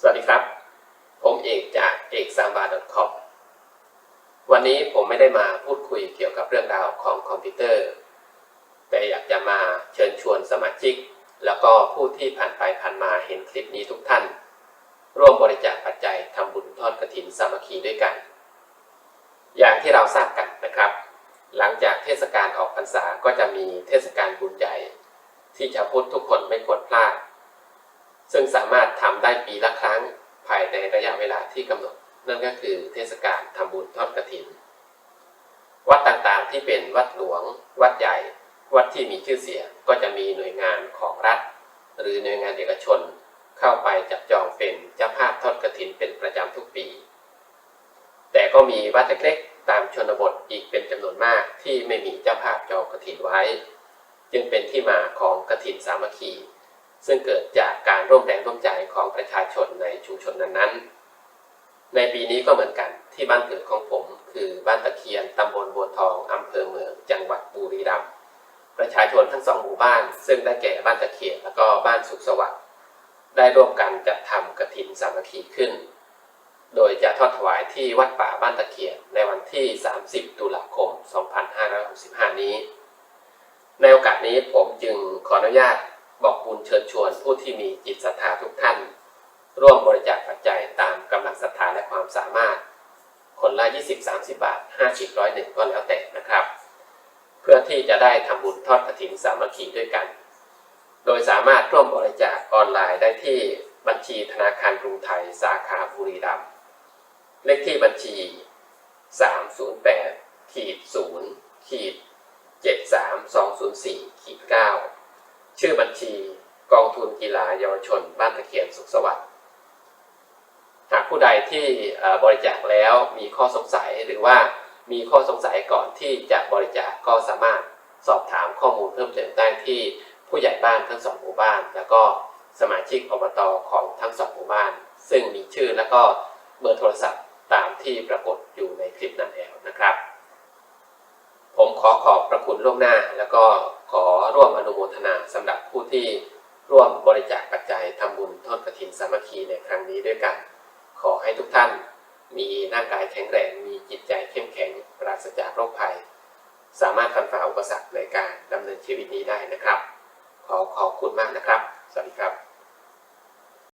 สวัสดีครับ ผมเอกจากเอกซามบา .com วันนี้ผมไม่ได้มาพูดคุยเกี่ยวกับเรื่องราวของคอมพิวเตอร์ แต่อยากจะมาเชิญชวนสมาชิก แล้วก็ผู้ที่ผ่านไปผ่านมาเห็นคลิปนี้ทุกท่าน ร่วมบริจาคปัจจัยทำบุญทอดกระถินสามัคคีด้วยกัน อย่างที่เราทราบกันนะครับ หลังจากเทศกาลออกพรรษาก็จะมีเทศกาลบุญใหญ่ ที่ชาวพุทธทุกคนไม่ควร ซึ่งสามารถทำได้ปีละครั้งภายในระยะเวลาที่กำหนด นั่นก็คือเทศกาลทำบุญทอดกระถิน วัดต่างๆที่เป็นวัดหลวง วัดใหญ่ วัดที่มีชื่อเสียงก็จะมีหน่วยงานของรัฐ หรือหน่วยงานเอกชน เข้าไปจับจองเป็นเจ้าภาพทอดกระถินเป็นประจำทุกปี แต่ก็มีวัดเล็กๆ ตามชนบทอีกเป็นจำนวนมากที่ไม่มีเจ้าภาพจองกระถินไว้ จึงเป็นที่มาของกระถินสามัคคี ซึ่งเกิดจากการร่วมแรงร่วมใจของประชาชนในชุมชนนั้นๆ ในปีนี้ก็เหมือนกันที่บ้านเกิดของผมคือบ้านตะเคียนตำบลบัวทองอำเภอเมือง จังหวัดบุรีรัมย์ประชาชนทั้งสองหมู่บ้าน ซึ่งได้แก่บ้านตะเคียนแล้วก็บ้านสุขสวัสดิ์ได้ร่วมกันจัดทำกระถินสามัคคีขึ้น โดยจะทอดถวายที่วัดป่าบ้านตะเคียนในวันที่ 30 ตุลาคม 2565 นี้ ในโอกาสนี้ผมจึงขออนุญาต บอกบุญเชิญชวนผู้ที่มีจิตศรัทธาทุกท่าน ร่วมบริจาคปัจจัยตามกำลังศรัทธาและความสามารถ คนละ 20 30 บาท 50ร้อยหนึ่งก็แล้วแต่นะครับ เพื่อที่จะได้ทำบุญทอดกฐินสามัคคีด้วยกัน โดยสามารถร่วมบริจาคออนไลน์ได้ที่บัญชีธนาคารกรุงไทยสาขาบุรีรัมย์เลขที่บัญชี 308ขีด0ขีด73204ขีด9 ชื่อบัญชีกองทุนกีฬาเยาวชน บ้านตะเคียนสุขสวัสดิ์หากผู้ใดที่บริจาคแล้วมีข้อสงสัยหรือว่ามีข้อสงสัยก่อนที่จะบริจาคก็สามารถสอบถามข้อมูลเพิ่มเติมได้ที่ผู้ใหญ่บ้านทั้งสองหมู่บ้าน แล้วก็สมาชิกอบตของทั้งสองหมู่บ้าน ซึ่งมีชื่อแล้วก็เบอร์โทรศัพท์ตามที่ปรากฏอยู่ในคลิปนั้นแล้วนะครับ ผมขอขอบพระคุณล่วงหน้าแล้วก็ ร่วมอนุโมทนาสำหรับผู้ที่ร่วมบริจาคปัจจัยทำบุญทอดกฐินสามัคคีในครั้งนี้ด้วยกัน ขอให้ทุกท่านมีร่างกายแข็งแรง มีจิตใจเข้มแข็งปราศจากโรคภัย สามารถฟันฝ่าอุปสรรคในการดำเนินชีวิตนี้ได้นะครับ ขอขอบคุณมากนะครับ สวัสดีครับ